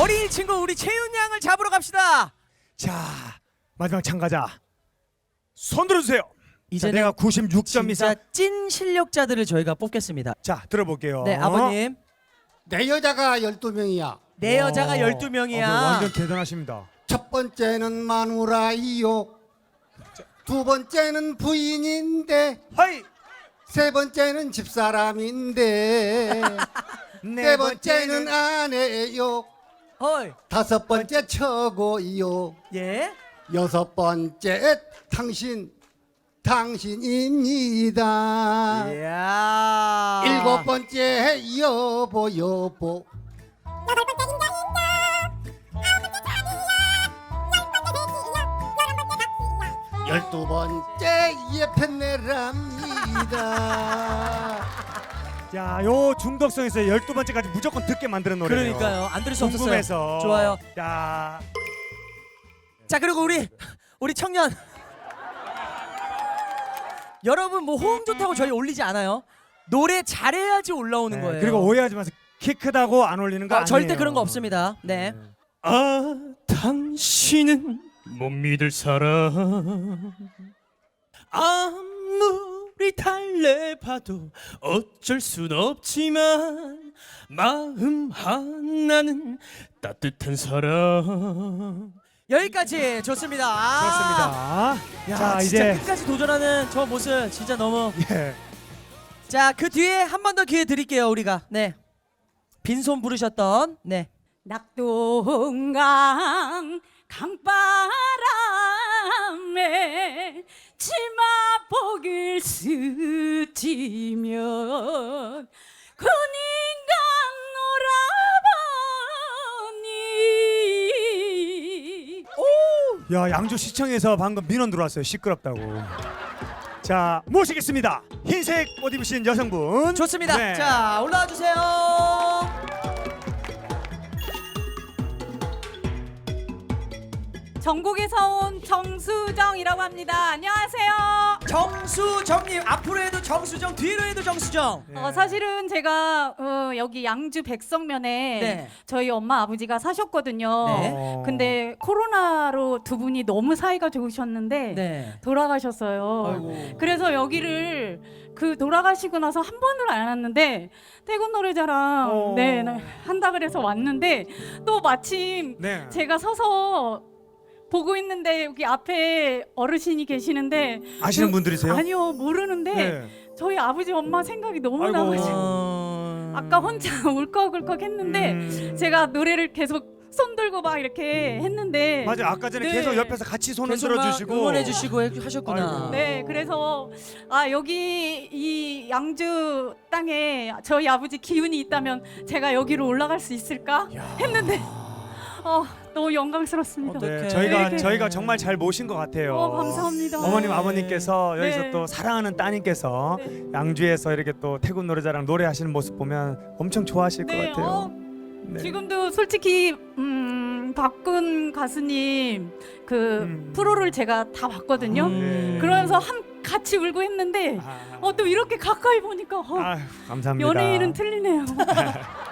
어린 친구 우리 채윤 양을 잡으러 갑시다. 자 마지막 참가자 손 들어주세요. 자, 이제는 내가 96점 이상. 찐 실력자들을 저희가 뽑겠습니다. 자 들어볼게요. 네, 아버님. 내 여자가 12명이야. 내 여자가 와. 12명이야. 아, 완전 대단하십니다. 첫 번째는 마누라이요. 두 번째는 부인인데 하이 세 번째는 집사람인데 네 번째는 아내요. 헐. 다섯 번째 처고요. 예. 여섯 번째 당신 당신입니다. 이야. 일곱 번째 여보 여보. 열두 번째 예편내랍니다. 자, 요 중독성에서 12번째까지 무조건 듣게 만드는 노래예요. 그러니까요. 안 들을 수 없었어요. 궁금해서. 좋아요. 자, 자, 그리고 우리 우리 청년 여러분 뭐 호응 좋다고 저희 올리지 않아요. 노래 잘해야지 올라오는 네, 거예요. 그리고 오해하지 마세요. 키 크다고 안 올리는 거 아, 아니에요. 절대 그런 거 없습니다. 네. 아 당신은 못 믿을 사람 아무 리 달래봐도 어쩔 순 없지만 마음 하나는 따뜻한 사람 여기까지 좋습니다. 아, 좋습니다. 야, 자, 진짜 이제 끝까지 도전하는 저 모습 진짜 너무 예. 자, 그 뒤에 한 번 더 기회 드릴게요, 우리가. 네. 빈손 부르셨던 네. 낙동강 스치면 군인강 오라버니 야, 양주 시청에서 방금 민원 들어왔어요. 시끄럽다고. 자, 모시겠습니다. 흰색 옷 입으신 여성분. 좋습니다. 네. 자, 올라와 주세요. 전국에서 온 정수정이라고 합니다. 안녕하세요. 정수정님 앞으로 해도 정수정, 뒤로 해도 정수정. 예. 어, 사실은 제가 어, 여기 양주 백성면에 네. 저희 엄마 아버지가 사셨거든요. 네. 어. 근데 코로나로 두 분이 너무 사이가 좋으셨는데 네. 돌아가셨어요. 아이고. 그래서 여기를 그 돌아가시고 나서 한 번을 안 왔는데 태국 노래자랑 어. 네, 네, 한다 그래서 왔는데 또 마침 네. 제가 서서 보고 있는데 여기 앞에 어르신이 계시는데 아시는 그- 분들이세요? 아니요 모르는데 네. 저희 아버지 엄마 생각이 너무. 나가지고 어... 아까 혼자 울컥울컥 했는데 음. 제가 노래를 계속 손 들고 막 이렇게 했는데 맞아. 아까 전에 네. 계속 옆에서 같이 손을 계속 막 들어주시고 응원해 주시고 하셨구나. 아이고. 네 그래서 아 여기 이 양주 땅에 저희 아버지 기운이 있다면 제가 여기로 올라갈 수 있을까 했는데 어 너무 영광스럽습니다. 어떡해. 네, 저희가 네. 저희가 정말 잘 모신 것 같아요. 어 감사합니다. 어머님 아버님께서 여기서 네. 또 사랑하는 따님께서 네. 양주에서 이렇게 또 태국 노래자랑 노래하시는 모습 보면 엄청 좋아하실 것 네, 같아요. 어, 네. 지금도 솔직히 음, 박군 가수님 그 음. 프로를 제가 다 봤거든요. 네. 그러면서 한 같이 울고 했는데 아, 어 또 이렇게 가까이 보니까 어, 아휴, 감사합니다. 연예인은 틀리네요.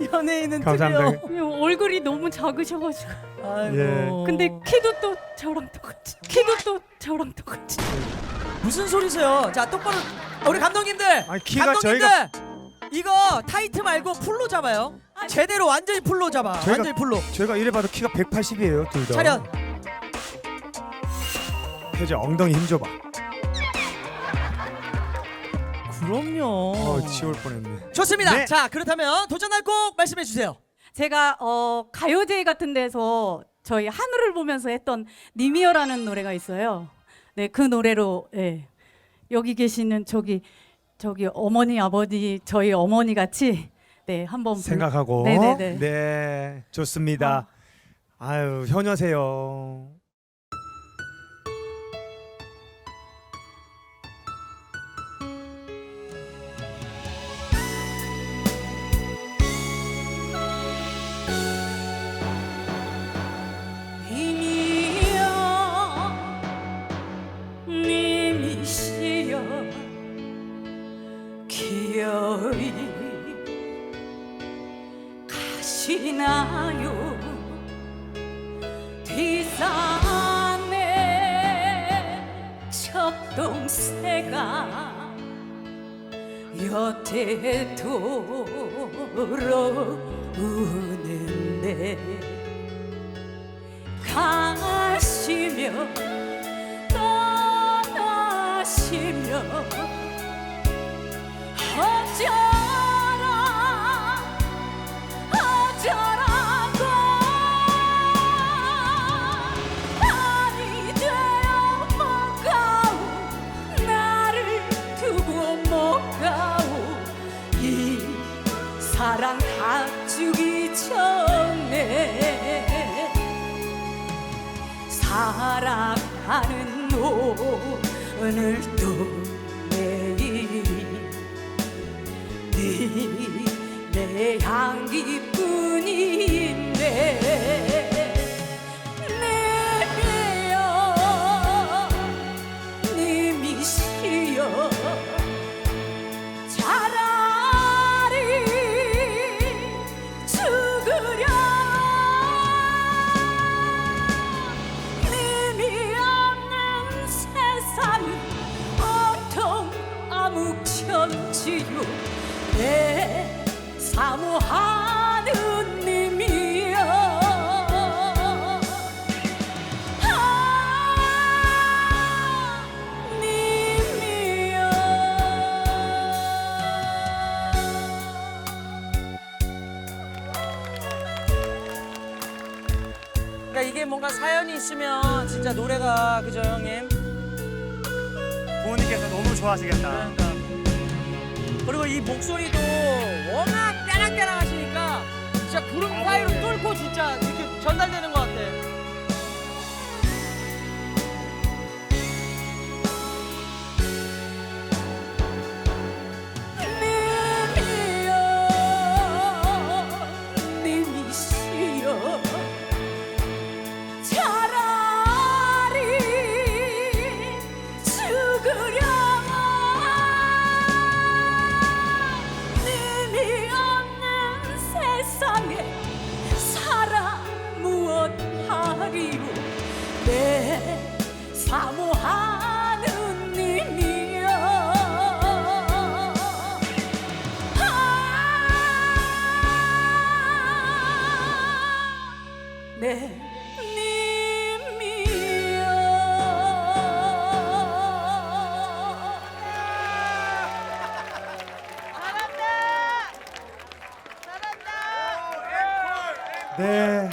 연예인은 감사합니다. 틀려. 얼굴이 너무 작으셔가지고. 아이고. 예. 근데 키도 또 저랑 똑같이. 키도 또 저랑 똑같이. 무슨 소리세요? 자, 똑바로 우리 감독님들. 아니, 키가 감독님들. 저희가- 이거 타이트 말고 풀로 잡아요. 제대로 완전히 풀로 잡아. 저희가- 완전히 풀로. 저희가 이래 봐도 키가 180이에요, 둘 다. 차렷. 혜지 엉덩이 힘 줘봐. 그럼요. 어, 지울 뻔했네. 좋습니다. 네. 자, 그렇다면 도전할 곡 말씀해 주세요. 제가 어, 가요제 같은 데서 저희 하늘을 보면서 했던 니미어라는 노래가 있어요. 네, 그 노래로 예. 여기 계시는 저기 저기 어머니 아버지 저희 어머니 같이 네 한번 생각하고. 네네네. 네, 좋습니다. 아유, 효녀세요. 기어이 가시 계시나요? 뒷산에 첩동새가 여태 돌아오는데 가시며 살아가는 오늘도 매일 네내 향기뿐인데 그러니까 이게 뭔가 사연이 있으면 진짜 노래가 그죠 형님? 부모님께서 너무 좋아하시겠다. 그러니까 그리고 이 목소리도 워낙 구름 사이로 뚫고 진짜 이렇게 전달되는 것 네,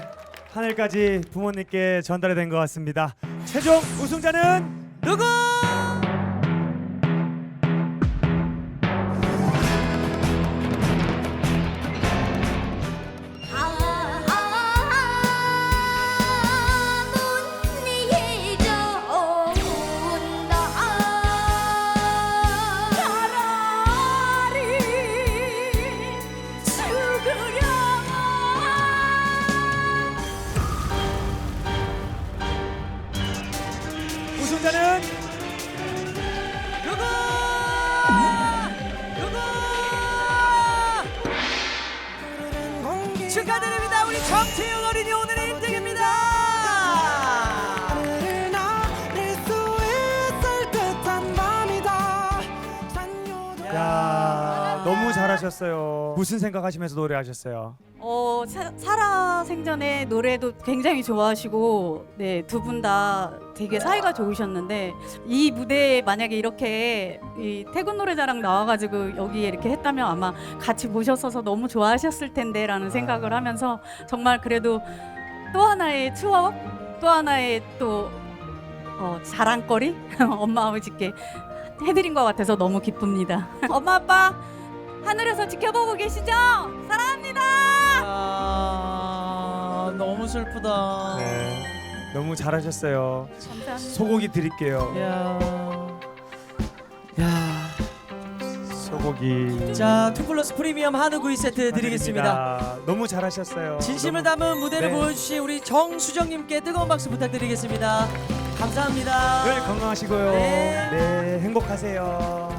하늘까지 부모님께 전달이 된 것 같습니다. 최종 우승자는 누구? 너무 잘하셨어요. 무슨 생각하시면서 노래하셨어요? 어, 사, 살아 생전에 노래도 굉장히 좋아하시고, 네, 두 분 다 되게 사이가 좋으셨는데, 이 무대에 만약에 이렇게 이 태국 노래자랑 나와 가지고 여기에 이렇게 했다면 아마 같이 모셨어서 너무 좋아하셨을 텐데 라는 생각을 하면서 정말 그래도 또 하나의 추억, 또 하나의 또 어, 자랑거리? 엄마 아버지께 해드린 것 같아서 너무 기쁩니다. 엄마 아빠 하늘에서 지켜보고 계시죠? 사랑합니다. 아, 너무 슬프다. 네, 너무 잘하셨어요. 감사합니다. 소고기 드릴게요. 야. 야. 소고기. 자, 투플러스 프리미엄 한우 구이 세트 드리겠습니다. 드립니다. 너무 잘하셨어요. 진심을 너무- 담은 무대를 네. 보여주신 우리 정수정님께 뜨거운 박수 부탁드리겠습니다. 감사합니다. 늘 건강하시고요. 네. 네, 행복하세요.